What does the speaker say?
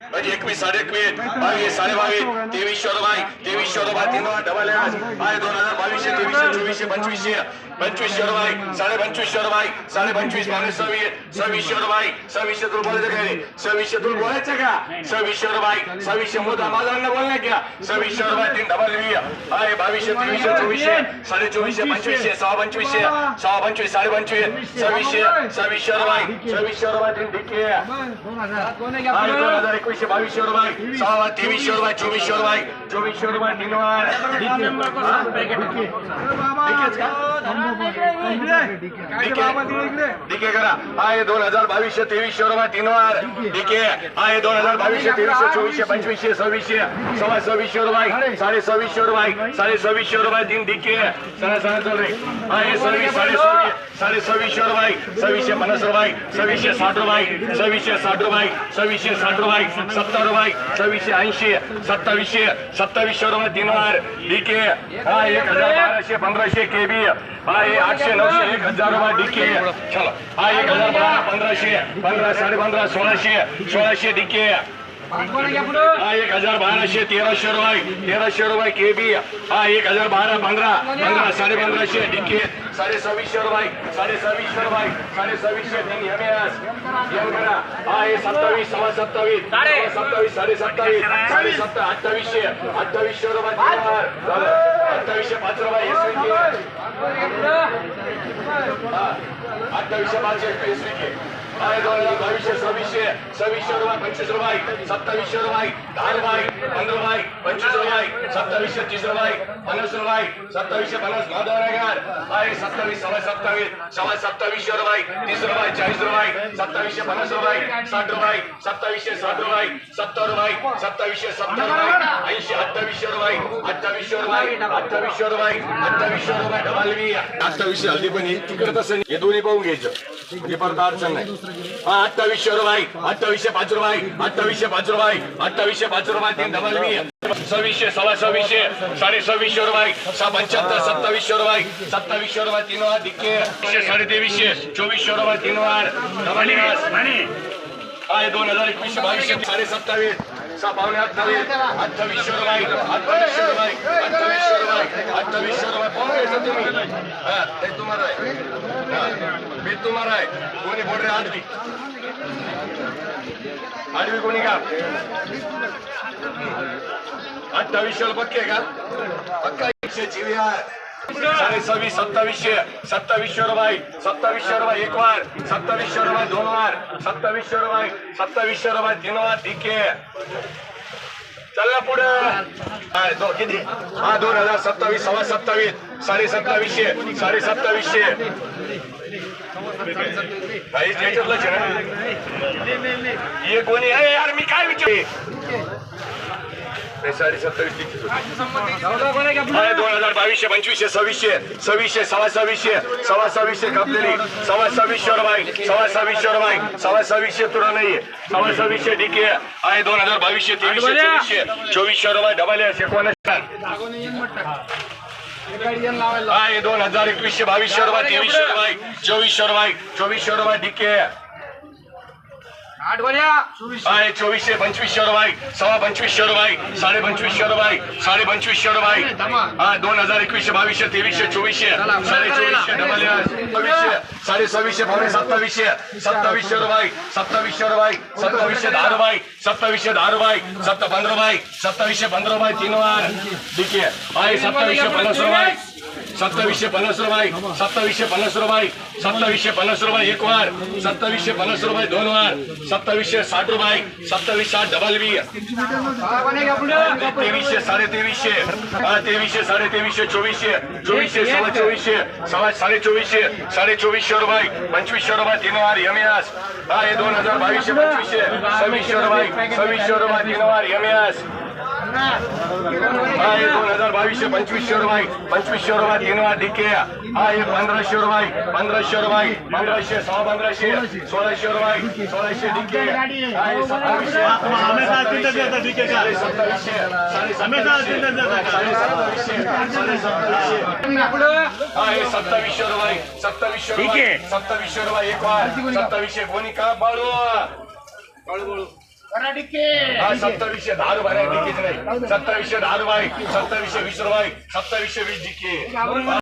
एकवीस साडे एकवीस बावीस साडे बावीस. तेवीसशे रुपये तेवीसशे रुपये तीन डबल आज. आहे दोन हजार बावीसशे तेवीसशे चोवीसशे पंचवीसशे. पंचवीसशे रुपये साडे पंचवीसशे रुपये साडे पंचवीस मागे सव्वीस. सव्वीसशे रुपये सव्वीसशे तुला बोलायचं काय? सव्वीसशे तुला बोलायचं का? सव्वीसशे रुपये सव्वीसशे मुद्दा माझा बोलणार का? सव्वीसशे रुपये तीन डबल आहे बावीसशे तेवीसशे चोवीसशे. साडे चोवीसशे पंचवीसशे सहा पंचवीसशे. सहा पंचवीस साडे पंचवीस. सव्वीसशे सव्वीसशे रुपये सव्वीसशे रुपये तीन डिके आणि दोन हजार एकवीसशे बावीसशे रुपये सहा तेवीसशे रुपये चोवीसशे रुपये चोवीसशे रुपये तीन वार डीके. करा. आहे दोन हजार बावीसशे तेवीसशे रुपये तीन वार डीके. आहे दोन हजार बावीसशे तेवीसशे चोवीसशे पंचवीसशे सव्वीसशे. सव्वा सव्वीसशे रुपये. साडे सव्वीसशे रुपये. साडे सव्वीसशे रुपये तीन डीके. चाल आहे सव्वीस साडे सव्वीस. साडे सव्वीसशे रुपये. सव्वीसशे पन्नास रुपये. सव्वीसशे साठ रुपये. सव्वीसशे साठ रुपये. सव्वीसशे साठ रुपये. सत्तर रुपये. सव्वीसशे ऐंशी. सत्तावीसशे. सत्तावीसशे रुपये तीन वार डीके. हा एक हजार बाराशे पंधराशे केबी. हे आठशे नऊशे. एक हजार रुपये डीके. चलो. हा एक हजार बारा पंधराशे पंधरा साडे पंधरा सोळाशे सोळाशे डीके. हा एक हजार बाराशे तेराशे रुपये तेराशे रुपये केबी. हा एक हजार बारा पंधरा पंधरा साडे पंधराशे डीके. साडे सव्वीसशे रुपये साडे सव्वीसशे रुपये साडे सव्वीसशे तीन एम एस एम करा. हा हे सत्तावीस सव्वा सत्तावीस सव्वा सत्तावीस साडे सत्तावीस साडे सत्तर अठ्ठावीसशे अठ्ठावीसशे रुपये. अठ्ठावीसशे पाच रुपये. एस अठ्ठावीसशे पाच एकवीस विके बावीसशे सव्वीसशे सव्वीसशे रुपये पंचवीस रुपये सत्तावीसशे रुपये दहा रुपये पंधरा रुपये पंचवीस रुपये सत्तावीसशे तीस रुपये पन्नास रुपये सत्तावीसशे पन्नास आहे सत्तावीस सव्वा सत्तावीस सव्वा सत्तावीसशे रुपये तीस रुपये चाळीस रुपये सत्तावीसशे पन्नास रुपये साठ रुपये सत्तावीसशे साठ रुपये सत्तर रुपये सत्तावीसशे सत्तर रुपये ऐंशी अठ्ठावीसशे रुपये अठ्ठावीसशे रुपये अठ्ठावीसशे रुपये अठ्ठावीसशे रुपये डबालवी अठ्ठावीसशे हल्ली पण हे तिकडे तसं नाही. हे दोन्ही पाहून घ्यायचं हे परत अडचण नाही अठ्ठावीसशे रुपये. अठ्ठावीसशे पाच रुपये. अठ्ठावीसशे पाच रुपये. अठ्ठावीसशे पाच रुपये तीन सव्वीसशे सव्वा सव्वीसशे साडे सव्वीसशे रुपये. पंच्याहत्तर सत्तावीसशे रुपये. सत्तावीसशे रुपये तीन वार डिक्के साडे तेवीसशे चोवीसशे रुपये तीन वार. डबल काय दोन हजार एकवीसशे बावीसशे. साडे सत्तावीस सहा पावणे अठ्ठावीस. अठ्ठावीसशे रुपये. अठ्ठावीसशे रुपये. अठ्ठावीसशे रुपये अठ्ठावीसशे ते तुम्हाला आहे मी तुम्हाला आहे कोणी बोल आडवी आडवी कोणी का अठ्ठावीसशे पक्के का पक्का एकशे चिविहार साडे सव्वीस सत्तावीसशे सत्तावीसशे रुपये सत्तावीसशे रुपये एक वार सत्तावीसशे रुपये दोन वार सत्तावीसशे रुपये सत्तावीसशे रुपये तीन वार ठीक आहे चला पुढे किती? हा दोन हजार सत्तावीस सव्वा सत्तावीस साडे सत्तावीसशे साडे सत्तावीसशे. काहीच त्याच्यातलंच एक हे कोणी आहे यार मी काय विचार साडे सत्तावीस दोन हजार बावीसशे पंचवीसशे सव्वीसशे सव्वीसशे सव्वा सव्वीसशे सव्वा सव्वीसशे कापलेली. सव्वा सव्वीसशे रुपये सव्वा सव्वीसशे रुपये सव्वा सव्वीसशे तुला नाहीये. सव्वा सव्वीसशे डीके आहे दोन हजार बावीसशे तेवीसशे चोवीसशे चोवीसशे रुपये डबल आहे आहे दोन हजार एकवीसशे बावीसशे रुपये तेवीसशे रुपये चोवीसशे रुपये चोवीसशे रुपये डीके आहे. चोवीसशे पंचवीसशे रुपये सव्वा पंचवीसशे रुपये साडे पंचवीसशे रुपये साडे पंचवीसशे रुपये. हा दोन हजार एकवीसशे बावीसशे तेवीसशे चोवीसशे साडे चोवीसशे डबल सव्वीसशे साडे सव्वीसशे पावणे सत्तावीसशे सत्तावीसशे रुपये सत्तावीसशे रुपये सत्तावीसशे दहा रुपये सत्तावीसशे दहा रुपये सत्त पंधरा रुपये सत्तावीसशे पंधरा रुपये तीन वार ठीक आहे. आहे सत्तावीसशे पन्नास रुपये. सत्तावीसशे पन्नास रुपये सत्तावीसशे पन्नास रुपये सत्तावीसशे पन्नास रुपये एक वार सत्तावीसशे पन्नास रुपये दोन वार सत्तावीसशे साठ रुपये सत्तावीस साठ डबल बी तेवीसशे साडे तेवीसशे हा, तेवीसशे साडे तेवीसशे चोवीसशे चोवीसशे सव्वा चोवीसशे सव्वा साडे चोवीसशे साडे चोवीसशे रुपये पंचवीसशे रुपये तीन वार एम एस हा हे दोन हजार बावीसशे पंचवीसशे हा हे दोन हजार बावीसशे पंचवीसशे रुपये. पंचवीसशे रुपये तीन वार डीके हा हे पंधराशे रुपये. पंधराशे रुपये. पंधराशे सहा पंधराशे सोळाशे रुपये. सोळाशे डीके सत्तावीसशे. साडे सत्तावीसशे. रुपये. सत्तावीसशे रुपये. सत्तावीसशे रुपये एक वार. सत्तावीसशे. कोणी का? बाळू. हा सत्तावीसशे दहा रुपये नाही. सत्तावीसशे दहा रुपये सत्तावीसशे वीस रुपये सत्तावीसशे वीस डिके